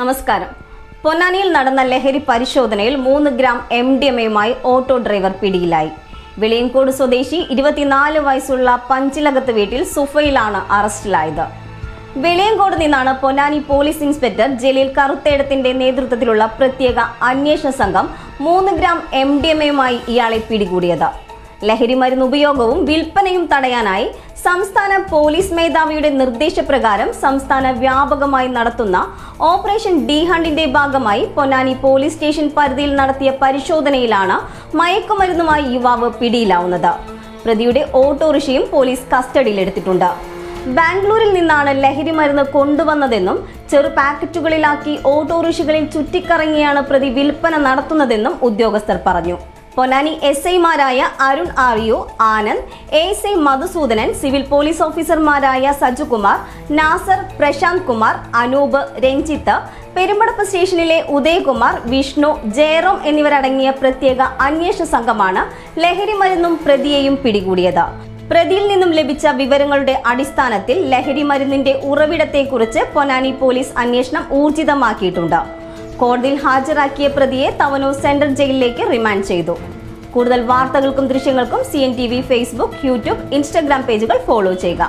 നമസ്കാരം. പൊന്നാനിയിൽ നടന്ന ലഹരി പരിശോധനയിൽ മൂന്ന് ഗ്രാം എം ഡി എം എയുമായി ഓട്ടോ ഡ്രൈവർ പിടിയിലായി. വെളിയങ്കോട് സ്വദേശി ഇരുപത്തിനാല് വയസ്സുള്ള പഞ്ചിലകത്ത് വീട്ടിൽ സുഫയിലാണ് അറസ്റ്റിലായത്. വെളിയങ്കോട് നിന്നാണ് പൊന്നാനി പോലീസ് ഇൻസ്പെക്ടർ ജലീൽ കറുത്തേടത്തിന്റെ നേതൃത്വത്തിലുള്ള പ്രത്യേക അന്വേഷണ സംഘം മൂന്ന് ഗ്രാം എം ഡി എം എയുമായി ഇയാളെ പിടികൂടിയത്. ലഹരി മരുന്ന് ഉപയോഗവും വിൽപ്പനയും തടയാനായി സംസ്ഥാന പോലീസ് മേധാവിയുടെ നിർദ്ദേശപ്രകാരം സംസ്ഥാന വ്യാപകമായി നടത്തുന്ന ഓപ്പറേഷൻ ഡി ഹണ്ടിന്റെ ഭാഗമായി പൊന്നാനി പോലീസ് സ്റ്റേഷൻ പരിധിയിൽ നടത്തിയ പരിശോധനയിലാണ് മയക്കുമരുന്നുമായി യുവാവ് പിടിയിലാവുന്നത്. പ്രതിയുടെ ഓട്ടോറിക്ഷയും പോലീസ് കസ്റ്റഡിയിലെടുത്തിട്ടുണ്ട്. ബാംഗ്ലൂരിൽ നിന്നാണ് ലഹരി മരുന്ന് കൊണ്ടുവന്നതെന്നും ചെറു പാക്കറ്റുകളിലാക്കി ഓട്ടോറിക്ഷകളിൽ ചുറ്റിക്കറങ്ങിയാണ് പ്രതി വിൽപ്പന നടത്തുന്നതെന്നും ഉദ്യോഗസ്ഥർ പറഞ്ഞു. പൊന്നാനി എസ് ഐമാരായ Arun ആറിയു Anand A S I Madhusoodanan civil police ഓഫീസർമാരായ സജുകുമാർ നാസർ പ്രശാന്ത് കുമാർ അനൂപ് രഞ്ജിത്ത് പെരുമ്പടപ്പ് സ്റ്റേഷനിലെ ഉദയകുമാർ വിഷ്ണു ജയറോം എന്നിവരടങ്ങിയ പ്രത്യേക അന്വേഷണ സംഘമാണ് ലഹരി മരുന്നും പ്രതിയെയും പിടികൂടിയത്. പ്രതിയിൽ നിന്നും ലഭിച്ച വിവരങ്ങളുടെ അടിസ്ഥാനത്തിൽ ലഹരി മരുന്നിന്റെ ഉറവിടത്തെക്കുറിച്ച് പൊന്നാനി പോലീസ് അന്വേഷണം ഊർജിതമാക്കിയിട്ടുണ്ട്. കോടതിയിൽ ഹാജരാക്കിയ പ്രതിയെ തവനൂർ സെൻട്രൽ ജയിലിലേക്ക് റിമാൻഡ് ചെയ്തു. കൂടുതൽ വാർത്തകൾക്കും ദൃശ്യങ്ങൾക്കും C N T V Facebook YouTube Instagram പേജുകൾ ഫോളോ ചെയ്യുക.